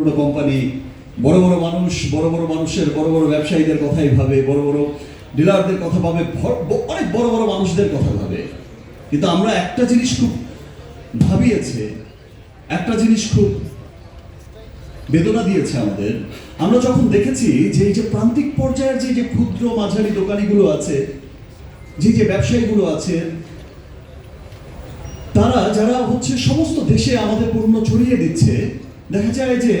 বড় কোম্পানি বড় বড় মানুষ, বড় বড় মানুষের, বড় বড় ব্যবসায়ীদের কথাই ভাবে, বড় বড় ডিলারদের কথা ভাবে অনেক বড় বড় মানুষদের কথা ভাবে। কিন্তু আমরা একটা জিনিস খুব ভাবিয়েছে, একটা জিনিস খুব বেদনা দিয়েছে আমাদের। আমরা যখন দেখেছি যে এই যে প্রান্তিক পর্যায়ের যে যে ক্ষুদ্র মাঝারি দোকানিগুলো আছে, যে যে ব্যবসায়ীগুলো আছে, তারা যারা হচ্ছে সমস্ত দেশে আমাদের পণ্য ছড়িয়ে দিচ্ছে দেখা যায় যে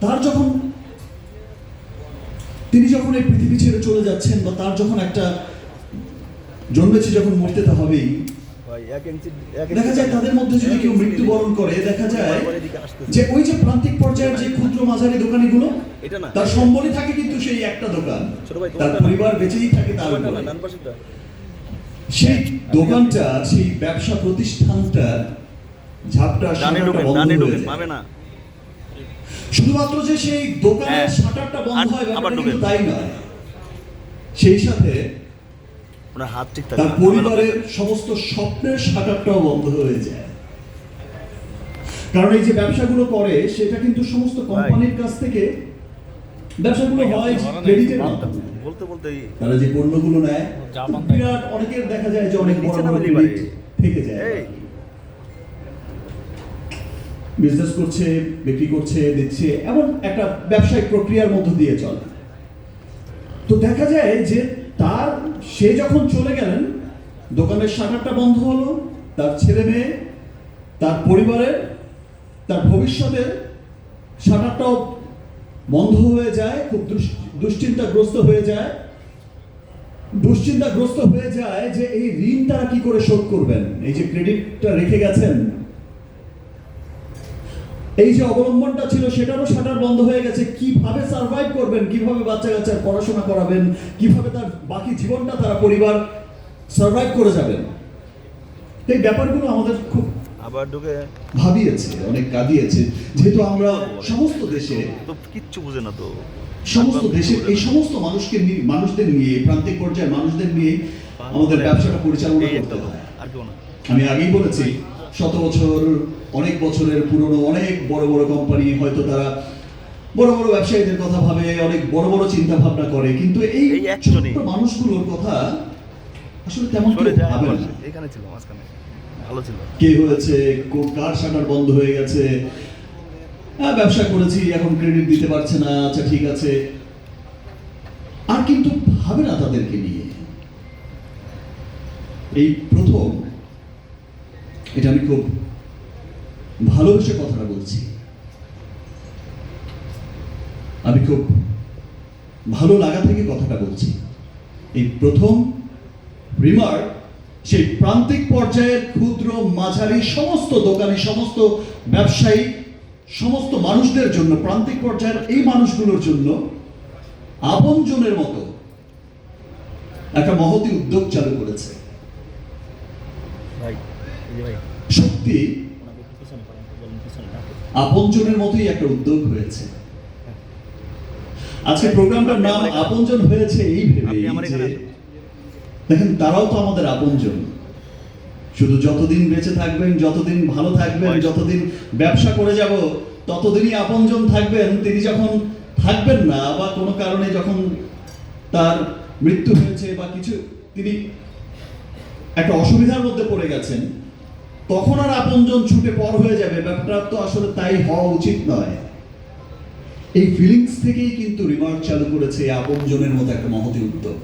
তার যখন তিনি যখন এই পৃথিবী ছেড়ে চলে যাচ্ছেন বা তার যখন একটা জন্মেছে যখন মরতে তো হবেই দেখা যায় তাদের মধ্যে যদি কেউ মৃত্যুবরণ করে দেখা যায় যে ওই যে প্রান্তিক পর্যায়ের যে ক্ষুদ্র মাঝারি দোকানিগুলো এটা না। তার সম্বলই থাকে কিন্তু সেই একটা দোকান। তার পরিবার বেঁচেই থাকে তার উপরে। সেই দোকানটা সেই ব্যবসা প্রতিষ্ঠানটা ঝাপটা পাবে না। শুধুমাত্র যে সেই দোকানের হ্যাঁ। শাটারটা বন্ধ হয় আবার কিন্তু তাই নয়। সেই সাথে ওনার হাত ঠিক থাকে তার পরিবারের সমস্ত স্বপ্নের শাটারটাও বন্ধ হয়ে যায়। কারণ এই যে ব্যবসাগুলো করে সেটা কিন্তু সমস্ত কোম্পানির কাছ থেকে ব্যবসাগুলো হয় ক্রেডিটের মাধ্যমে। বলতে বলতেই তারা যে পণ্যগুলো নেয় বিরাট অনেকের দেখা যায় যে অনেক বড় বড় থেকে যায়। বিজনেস করছে, বিক্রি করছে, দিচ্ছে, এমন একটা ব্যবসায়িক প্রক্রিয়ার মধ্য দিয়ে চলে। তো দেখা যায় যে তার, সে যখন চলে গেলেন, দোকানের শাটারটা বন্ধ হলো, তার ছেলে মেয়ে, তার পরিবারের তার ভবিষ্যতের শাটারটাও বন্ধ হয়ে যায়, খুব দুশ- দুশ্চিন্তাগ্রস্ত হয়ে যায়। দুশ্চিন্তাগ্রস্ত হয়ে যায় যে এই ঋণ তারা কি করে শোধ করবেন? এই যে ক্রেডিটটা রেখে গেছেন এই যে অবলম্বনটা ছিল সেটারও শাটার বন্ধ হয়ে গেছে। কীভাবে সার্ভাইভ করবেন? কীভাবে বাচ্চা কাচ্চার পড়াশোনা করাবেন? কীভাবে তার বাকি জীবনটা তারা পরিবার সার্ভাইভ করে যাবেন? এই ব্যাপারগুলো আমাদের খুব আবার ঢুকে ভাবিয়েছে অনেক কাঁদিয়েছে। যেহেতু আমরা সমস্ত দেশে তো কিচ্ছু বুঝে না তো। সমস্ত এই সমস্ত মানুষকে নিয়ে মানুষদের নিয়ে প্রান্তিক পর্যায়ের মানুষদের নিয়ে আমাদের ব্যবসাটা পরিচালনা করতে হয়। আমি আগেই বলেছি শত বছর অনেক বছরের পুরনো অনেক বড় বড় কোম্পানি হয়তো তারা বড় বড় ব্যবসায়ীদের কথা ভাবে অনেক বড় বড় চিন্তা ভাবনা করে কিন্তু এই ছোট্ট মানুষগুলোর কথা আসলে তেমন ভাবে না। এখানে ছিল মাঝখানে। ভালো ছিল। কে হয়েছে কার শাটার বন্ধ হয়ে গেছে? হ্যাঁ ব্যবসা করেছি এখন ক্রেডিট দিতে পারছে না আচ্ছা ঠিক আছে। আর কিন্তু ভাবে না তাদেরকে নিয়ে। এই প্রথম এটা আমি খুব ভালোবেসে কথাটা বলছি। আমি খুব ভালো লাগা থেকে কথাটা বলছি। এই প্রথম রিমার্ক সেই প্রান্তিক পর্যায়ের ক্ষুদ্র মাঝারি সমস্ত দোকানি সমস্ত ব্যবসায়ী সমস্ত মানুষদের জন্য প্রান্তিক পর্যায়ের এই মানুষগুলোর জন্য আপনজনের মতো একটা মহতি উদ্যোগ চালু করেছে। সত্যি আপনজনের মতোই একটা উদ্যোগ হয়েছে। আজকে প্রোগ্রামটার নাম আপনজন হয়েছে এই ভেবে। দেখেন তারাও তো আমাদের আপনজন। শুধু যতদিন বেঁচে থাকবেন যতদিন ভালো থাকবেন। যতদিন ব্যবসা করে যাব ততদিনই আপনজন থাকবেন। তিনি যখন থাকবেন না বা কোনো কারণে যখন তার মৃত্যু হয়েছে বা কিছু তিনি একটা অসুবিধার মধ্যে পড়ে গেছেন। তখন আর আপনজন ছুটে পর হয়ে যাবে। ব্যাপারটা তো আসলে তাই হওয়া উচিত নয়। এই ফিলিংস থেকেই কিন্তু রিমার্ক চালু করেছে আপনজনের মতো একটা মহতি উদ্যোগ।